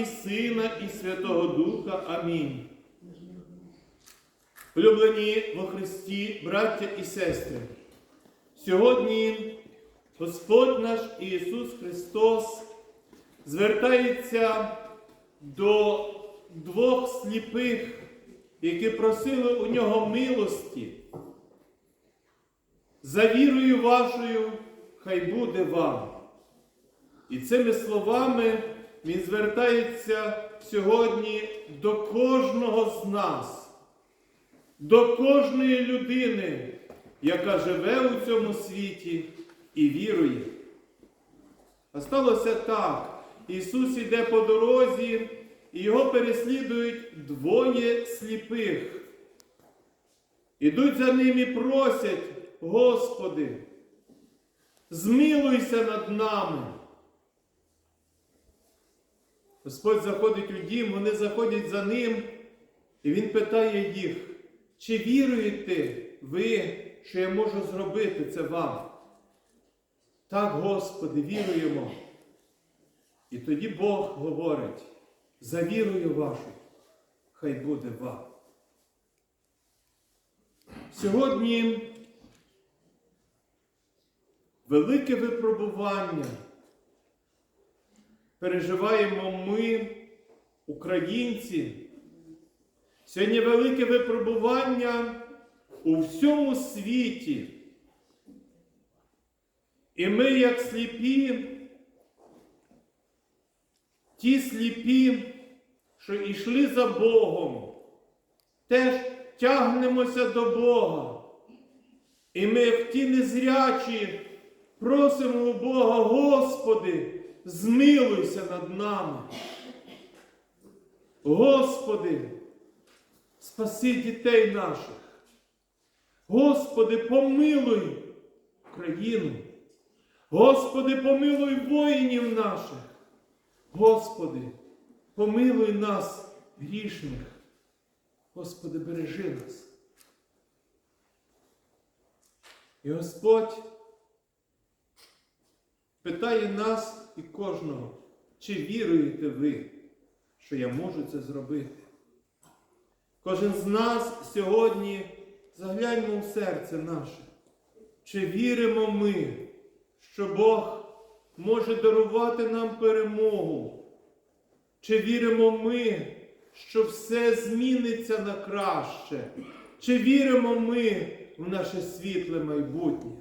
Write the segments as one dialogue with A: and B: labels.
A: і Сина, і Святого Духа. Амінь. Улюблені во Христі, браття і сестри, сьогодні Господь наш Ісус Христос звертається до двох сліпих, які просили у нього милості. За вірою вашою, хай буде вам. І цими словами Він звертається сьогодні до кожного з нас, до кожної людини, яка живе у цьому світі і вірує. А сталося так. Ісус іде по дорозі, і його переслідують двоє сліпих. Ідуть за ним і просять, Господи, змилуйся над нами. Господь заходить у дім, вони заходять за ним, і Він питає їх, чи віруєте ви, що я можу зробити це вам? Так, Господи, віруємо. І тоді Бог говорить, за вірою вашу, хай буде вам. Сьогодні велике випробування переживаємо ми, українці. Сьогодні велике випробування у всьому світі. І ми, як сліпі, ті сліпі, що йшли за Богом, теж тягнемося до Бога. І ми, як ті незрячі, просимо у Бога, Господи, змилуйся над нами. Господи, спаси дітей наших. Господи, помилуй Україну. Господи, помилуй воїнів наших. Господи, помилуй нас, грішних. Господи, бережи нас. І Господь питає нас і кожного, чи віруєте ви, що я можу це зробити? Кожен з нас сьогодні загляньмо в серце наше, чи віримо ми, що Бог може дарувати нам перемогу? Чи віримо ми, що все зміниться на краще? Чи віримо ми в наше світле майбутнє?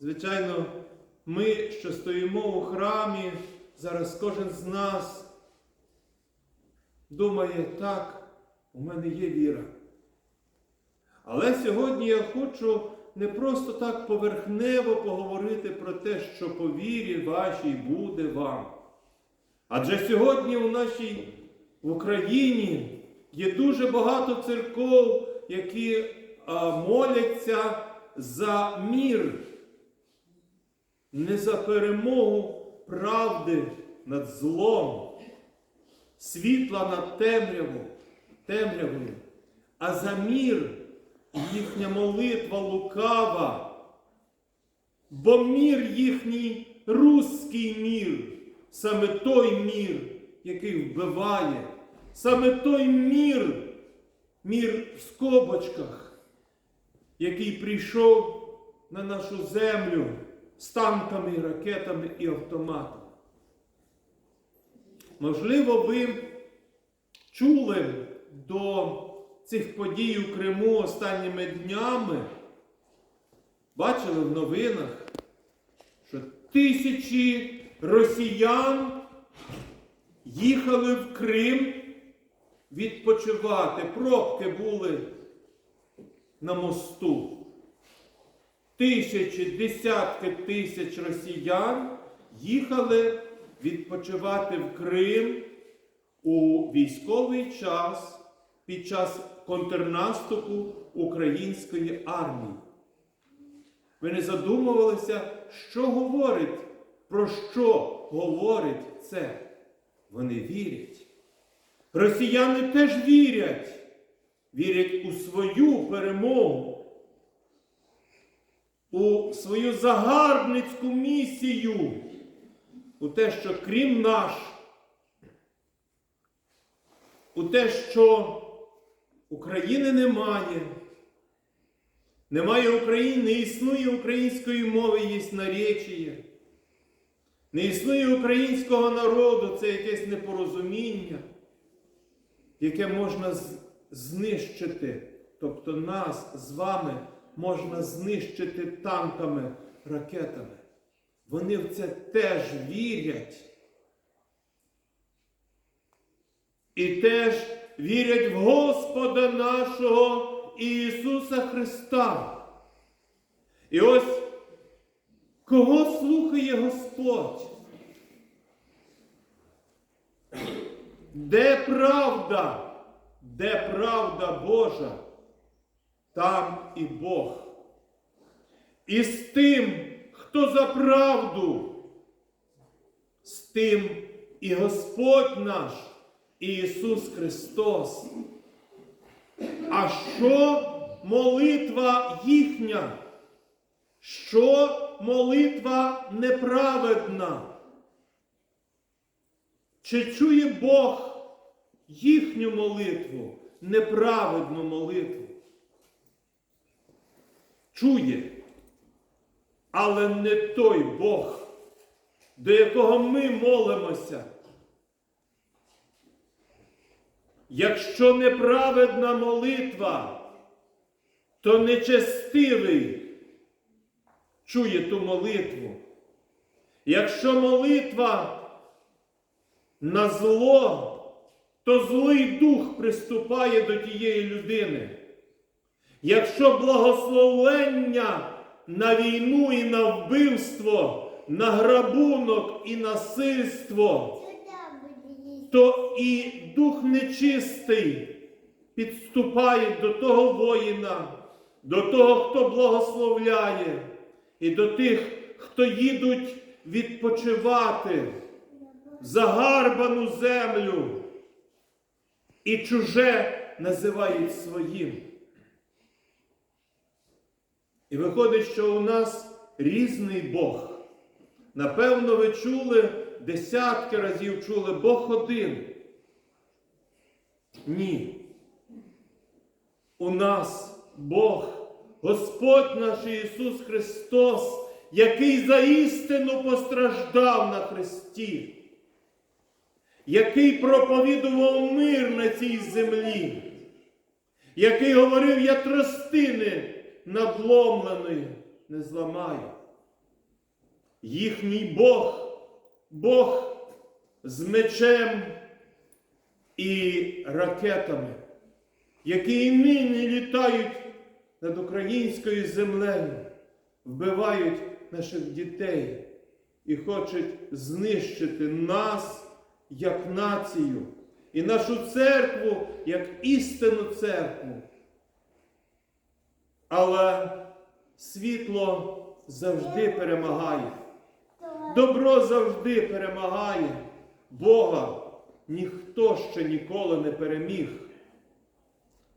A: Звичайно, ми, що стоїмо у храмі, зараз кожен з нас думає, так, у мене є віра. Але сьогодні я хочу не просто так поверхнево поговорити про те, що по вірі вашій буде вам. Адже сьогодні у нашій в Україні є дуже багато церков, які моляться за мір, не за перемогу правди над злом, світла над темрявою, темрявою, а за мір їхня молитва лукава, бо мір їхній руський мір, саме той мір, який вбиває, саме той мір, мір в скобочках, який прийшов на нашу землю з танками, ракетами і автоматами. Можливо, ви чули до цих подій у Криму останніми днями, бачили в новинах, що тисячі росіян їхали в Крим відпочивати. Пробки були на мосту. Тисячі, десятки тисяч росіян їхали відпочивати в Крим у військовий час під час контрнаступу української армії. Ви не задумувалися, що говорить, про що говорить це? Вони вірять. Росіяни теж вірять, вірять у свою перемогу, у свою загарбницьку місію, у те, що крім наш, у те, що України немає, немає України, не існує української мови, є наречіє. Не існує українського народу, це якесь непорозуміння, яке можна знищити. Тобто нас з вами можна знищити танками, ракетами. Вони в це теж вірять. І теж вірять в Господа нашого Ісуса Христа. І ось кого слухає Господь? Де правда? Де правда Божа? Там і Бог. І з тим, хто за правду, з тим і Господь наш і Ісус Христос. А що молитва їхня? Що молитва неправедна? Чи чує Бог їхню молитву, неправедну молитву? Чує, але не той Бог, до якого ми молимося. Якщо неправедна молитва, то нечестивий чує ту молитву. Якщо молитва на зло, то злий дух приступає до тієї людини. Якщо благословення на війну і на вбивство, на грабунок і насильство, то і дух нечистий підступає до того воїна, до того, хто благословляє, і до тих, хто їдуть відпочивати в загарбану землю і чуже називають своїм. І виходить, що у нас різний Бог. Напевно, ви чули, десятки разів чули Бог один. Ні. У нас Бог, Господь наш Ісус Христос, який за істину постраждав на Христі, який проповідував мир на цій землі, який говорив, я тростини надломленої не зламаю. Їхній Бог, Бог з мечем і ракетами, які і нині літають над українською землею, вбивають наших дітей і хочуть знищити нас як націю і нашу церкву як істинну церкву. Але світло завжди перемагає. Добро завжди перемагає. Бога ніхто ще ніколи не переміг.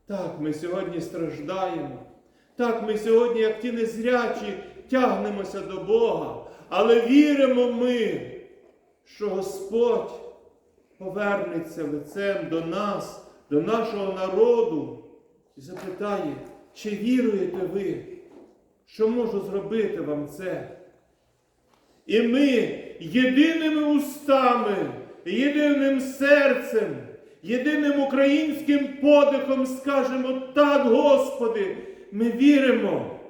A: Так, ми сьогодні страждаємо. Так, ми сьогодні, як ті незрячі, тягнемося до Бога. Але віримо ми, що Господь повернеться лицем до нас, до нашого народу і запитає, чи віруєте ви, що можу зробити вам це? І ми єдиними устами, єдиним серцем, єдиним українським подихом скажемо так, Господи, ми віримо.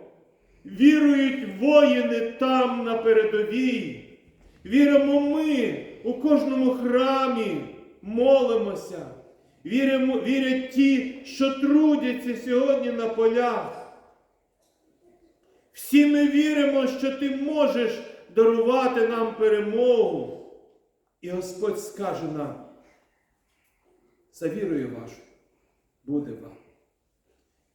A: Вірують воїни там на передовій. Віримо ми у кожному храмі, молимося. Віримо, вірять ті, що трудяться сьогодні на полях. Всі ми віримо, що ти можеш дарувати нам перемогу. І Господь скаже нам, за вірою вашу буде вам.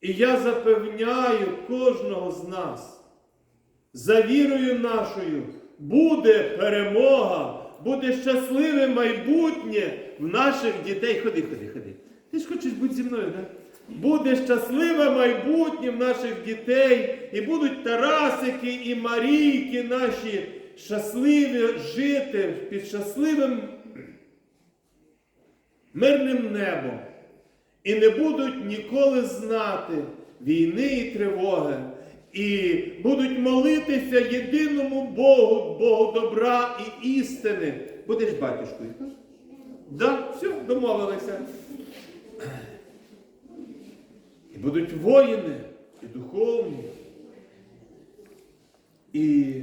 A: І я запевняю кожного з нас, за вірою нашою буде перемога, буде щасливе майбутнє в наших дітей. Ходи, ходи, ходи. Ти ж хочеш бути зі мною, так? Буде щасливе майбутнє в наших дітей, і будуть Тарасики і Марійки наші щасливі жити під щасливим мирним небом і не будуть ніколи знати війни і тривоги, і будуть молитися єдиному Богу, Богу добра і істини. Будеш батюшкою? так? Да, все, домовилися. І будуть воїни, і духовні, і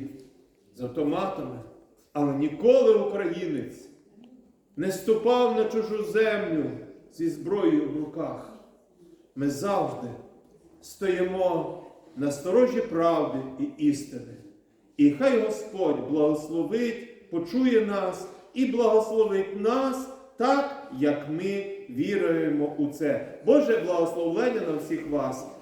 A: з автоматами. Але ніколи українець не ступав на чужу землю зі зброєю в руках. Ми завжди стоїмо на сторожі правди і істини. І хай Господь благословить, почує нас і благословить нас так, як ми віруємо у це. Боже благословення на всіх вас.